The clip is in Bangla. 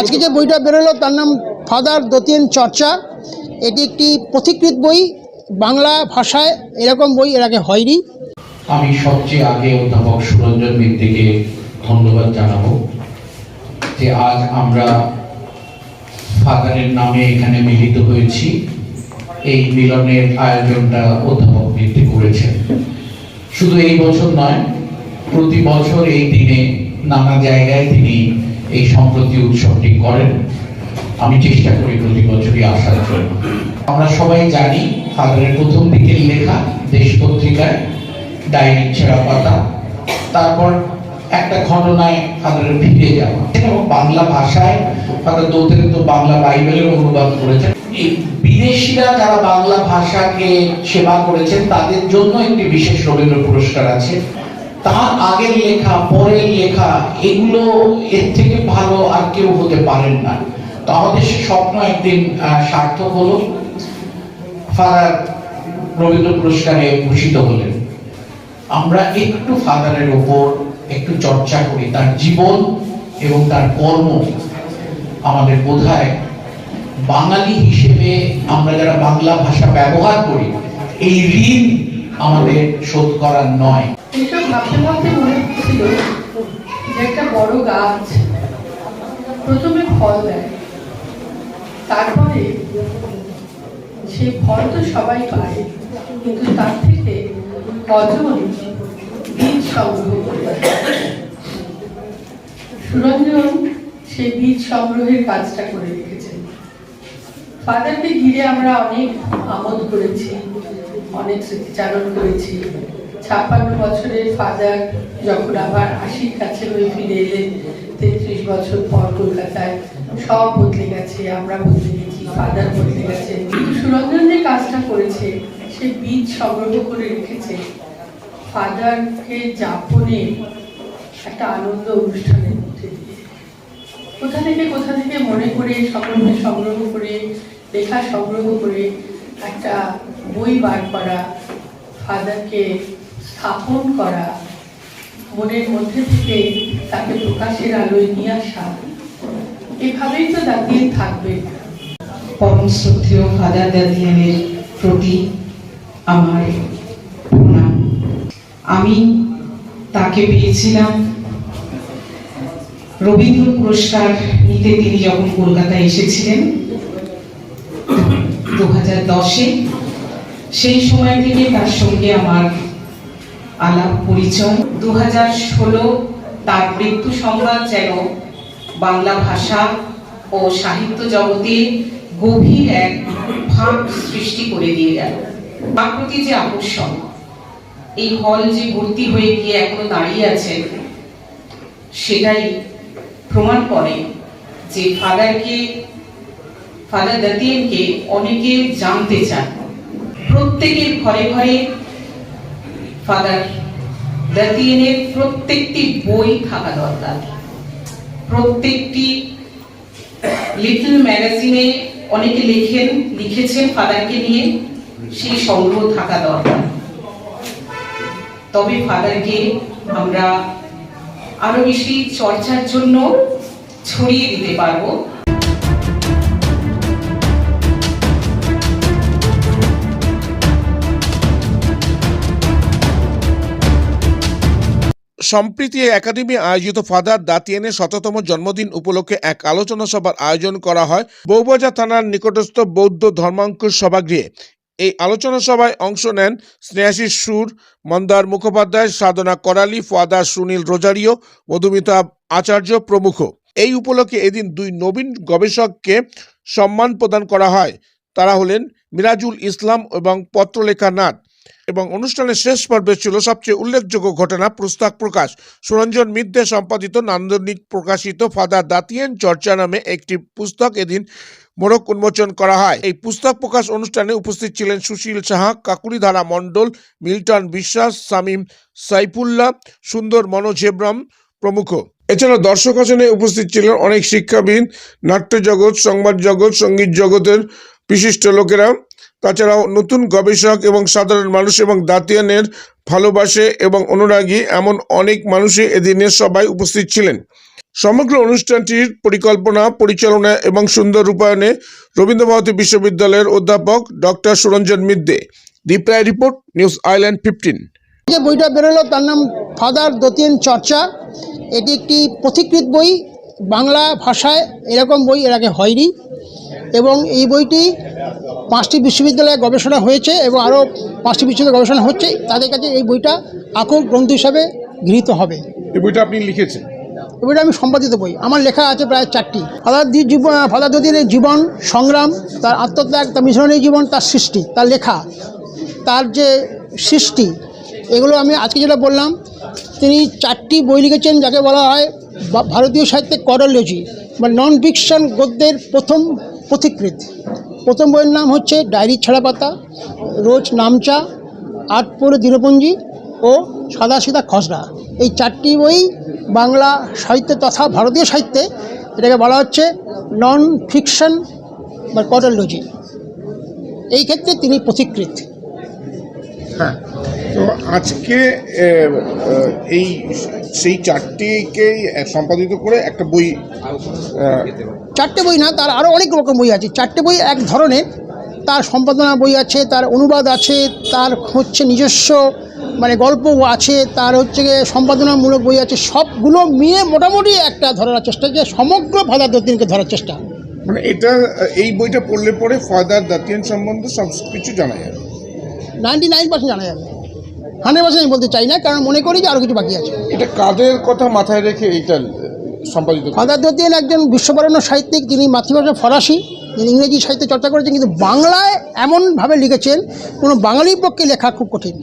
আজকে যে বইটা বেরোলো, তার নাম ফাদার দতিয়েন চর্চা। এটি একটি পথিকৃত বই, বাংলা ভাষায় এরকম বই এর আগে হয়নি। আমি সবচেয়ে আগে অধ্যাপক সুরঞ্জন মিত্তিকে ধন্যবাদ জানাব যে আজ আমরা ফাদারের নামে এখানে মিলিত হয়েছি। এই মিলনের আয়োজনটা অধ্যাপক মিত্তি করেছেন। শুধু এই বছর নয়, প্রতি বছর এই দিনে নানা জায়গায় তিনি এই সম্প্রতি উৎসবটি করেন। আমি চেষ্টা করি প্রতি বছরই আসার জন্য। আমরা সবাই জানি ফাদারের প্রথম দিকের লেখা দেশ পত্রিকায় ডায়েরি ছেঁড়া পাতা, তারপর একটা ঘটনায় ফাদারের ফিরে যাওয়া। বাংলা ভাষায় ফাদার দৌতের তো বাংলা বাইবেলের অনুবাদ করেছেন। বিদেশিরা যারা বাংলা ভাষাকে সেবা করেছেন, তাদের জন্য একটি বিশেষ রবীন্দ্র পুরস্কার আছে। তার আগের লেখা, পরের লেখা, এগুলো এর থেকে ভালো আর কেউ হতে পারেন না। তো আমাদের স্বপ্ন একদিন সার্থক হলো। ফাদার রবীন্দ্র পুরস্কারে ভূষিত হলেন। আমরা একটু ফাদারের ওপর একটু চর্চা করি। তার জীবন এবং তার কর্ম আমাদের বোধহয় বাঙালি হিসেবে আমরা যারা বাংলা ভাষা ব্যবহার করি, এই ঋণ আমাদের শোধ করার নয়। একটা বড় গাছ প্রথমে ফল দেয়, তারপরে সে ফল তো সবাই পায়, কিন্তু তার থেকে বীজ সংগ্রহ সুরঞ্জন সেই বীজ সংগ্রহের কাজটা করে রেখেছেন। ফাদারকে ঘিরে আমরা অনেক আমোদ করেছি, অনেক স্মৃতিচারণ করেছি। ছাপ্পান্ন বছরের ফাদার যখন আবার আশির কাছে হয়ে ফিরে এলেন, তেত্রিশ বছর পর কলকাতায় সব বদলে গেছে, আমরা বদলে গেছি, ফাদার বদলে গেছে। সুরঞ্জন যে কাজটা করেছে, সে বীজ সংগ্রহ করে রেখেছে। ফাদারকে যাপনে একটা আনন্দ অনুষ্ঠানের মধ্যে দিয়ে কোথা থেকে কোথা থেকে মনে করে সকলকে সংগ্রহ করে, লেখা সংগ্রহ করে একটা বই বার করা ফাদারকে স্থাপন করা, মনের মধ্যে থেকে তাকে প্রকাশের আলোয় নিয়ে আসা, এভাবেই তো দাঁড়িয়ে থাকবে। পরম শ্রদ্ধেয় ফাদার দাদিয়ানের প্রতি আমার আমি তাকে পেয়েছিলাম। রবীন্দ্র পুরস্কার নিতে তিনি যখন কলকাতায় এসেছিলেন, দু হাজার দশে, সেই সময় থেকে তার সঙ্গে আমার আলাপ পরিচয়। দু হাজার ষোলো, তার মৃত্যু সংবাদ যেন বাংলা ভাষা ও সাহিত্য জগতে গভীর এক ভাব সৃষ্টি করে দিয়ে গেল। প্রতি যে আকর্ষণ এই হল যে ভর্তি হয়ে গিয়ে এখনও দাঁড়িয়ে আছে, সেটাই প্রমাণ করে যে ফাদারকে, ফাদার দাতিয়েনকে অনেকে জানতে চান প্রত্যেকের ঘরে ঘরে ফাদার দাতিয়েনের প্রত্যেকটি বই থাকা দরকার। প্রত্যেকটি লিটল ম্যাগাজিনে অনেকে লেখেন, লিখেছেন ফাদারকে নিয়ে, সেই সংগ্রহ থাকা দরকার। তবে ফাদারকে আমরা আরও বেশি চর্চার জন্য ছড়িয়ে দিতে পারব। সম্প্রীতি একাডেমি আয়োজিত ফাদার দাতিয়ানের শততম জন্মদিন উপলক্ষে এক আলোচনা সভার আয়োজন করা হয়। বৌবাজার থানার নিকটস্থ বৌদ্ধ ধর্মাঙ্কুর সভাগৃহে। এই আলোচনা সভায় অংশ নেন স্নেহাশিস সুর, মন্দার মুখোপাধ্যায়, সাধনা করালি ফাদার সুনীল রোজারিও, মধুমিতা আচার্য প্রমুখ। এই উপলক্ষে এদিন দুই নবীন গবেষককে সম্মান প্রদান করা হয়। তারা হলেন মিরাজুল ইসলাম এবং পত্রলেখা নাথ। এবং অনুষ্ঠানের শেষ পর্বে ছিল সবচেয়ে উল্লেখযোগ্য ঘটনা পুস্তক প্রকাশ। সুরঞ্জন মিদ্যে সম্পাদিত নান্দনিক প্রকাশিত ফাদার দাতিয়ান চর্চা নামে একটি পুস্তক এদিন মোড়ক উন্মোচন করা হয়। এই পুস্তক প্রকাশ অনুষ্ঠানে উপস্থিত ছিলেন সুশীল সাহা কাকুরিধারা মণ্ডল, মিল্টন বিশ্বাস সামিম সাইফুল্লাহ, সুন্দর মনোজ হেব্রম প্রমুখ। এছাড়া দর্শক আসনে উপস্থিত ছিলেন অনেক শিক্ষাবিদ নাট্য জগৎ সংবাদ জগৎ সংগীত জগতের বিশিষ্ট লোকেরা। তাছাড়াও নতুন গবেষক এবং সাধারণ মানুষ এবং দাতিয়ানের ভালোবাসে এবং অনুরাগী এমন অনেক মানুষই এদিনের সবাই উপস্থিত ছিলেন। সমগ্র অনুষ্ঠানটির পরিকল্পনা পরিচালনা এবং সুন্দর রূপায়ণে রবীন্দ্রভারতী বিশ্ববিদ্যালয়ের অধ্যাপক ডক্টর সুরঞ্জন মিদ্দে। দীপ্রায় রিপোর্ট নিউজ আইল্যান্ড ফিফটিন। যে বইটা বেরোলো তার নাম ফাদার দতিয়েন চর্চা। এটি একটি পথিকৃত বই বাংলা ভাষায় এরকম বই এর আগে হয়নি এবং এই বইটি পাঁচটি বিশ্ববিদ্যালয়ে গবেষণা হয়েছে এবং আরও পাঁচটি বিশ্ববিদ্যালয়ে গবেষণা হচ্ছে। তাদের কাছে এই বইটা আকর গ্রন্থ হিসাবে গৃহীত হবে। এই বইটা আপনি লিখেছেন? বইটা আমি সম্পাদিত বই। আমার লেখা আছে প্রায় চারটি। ফাদার দি জীবন ফাদার দতিয়ের জীবন, সংগ্রাম, তার আত্মত্যাগ, তার মিশনের জীবন, তার সৃষ্টি, তার লেখা, তার যে সৃষ্টি, এগুলো আমি আজকে যেটা বললাম, তিনি চারটি বই লিখেছেন যাকে বলা হয় ভারতীয় সাহিত্যে করোলজি বা নন ফিকশন গদ্যের প্রথম পথিকৃত প্রথম বইয়ের নাম হচ্ছে ডায়েরি ছাড়া পাতা রোজ নামচা আটপুর দিনপঞ্জি ও সাদা সিধা খসড়া। এই চারটি বই বাংলা সাহিত্যে তথা ভারতীয় সাহিত্যে এটাকে বলা হচ্ছে নন ফিকশন বা করোলজি এই ক্ষেত্রে তিনি পথিকৃত হ্যাঁ তো আজকে এই সেই চারটিকেই সম্পাদিত করে একটা বই চারটে বই না তার আরও অনেক রকম বই আছে। চারটে বই এক ধরনের তার সম্পাদনা বই আছে তার অনুবাদ আছে তার হচ্ছে নিজস্ব মানে গল্প আছে তার হচ্ছে গিয়ে সম্পাদনামূলক বই আছে সবগুলো মিলে মোটামুটি একটা ধরার চেষ্টা যে সমগ্র ফাদার দত্তিনকে ধরার চেষ্টা। মানে এটা এই বইটা পড়লে পরে ফাদার দাতিয়ান সম্বন্ধে সব কিছু জানা যাবে। নাইনটি নাইন পার্সেন্ট জানা যাবে। হান্ড্রেড পার্সেন্ট আমি বলতে চাই না কারণ মনে করি যে আরও কিছু বাকি আছে। এটা কাদের কথা মাথায় রেখে এইটা সম্পাদিত? ফাদার দত্তিন একজন বিশ্ববরণ্য সাহিত্যিক যিনি মাতৃভাষা ফরাসি। ইংরেজি সাহিত্য চর্চা করেছেন কিন্তু বাংলায় এমনভাবে লিখেছেন কোনো বাঙালির পক্ষে লেখা খুব কঠিন।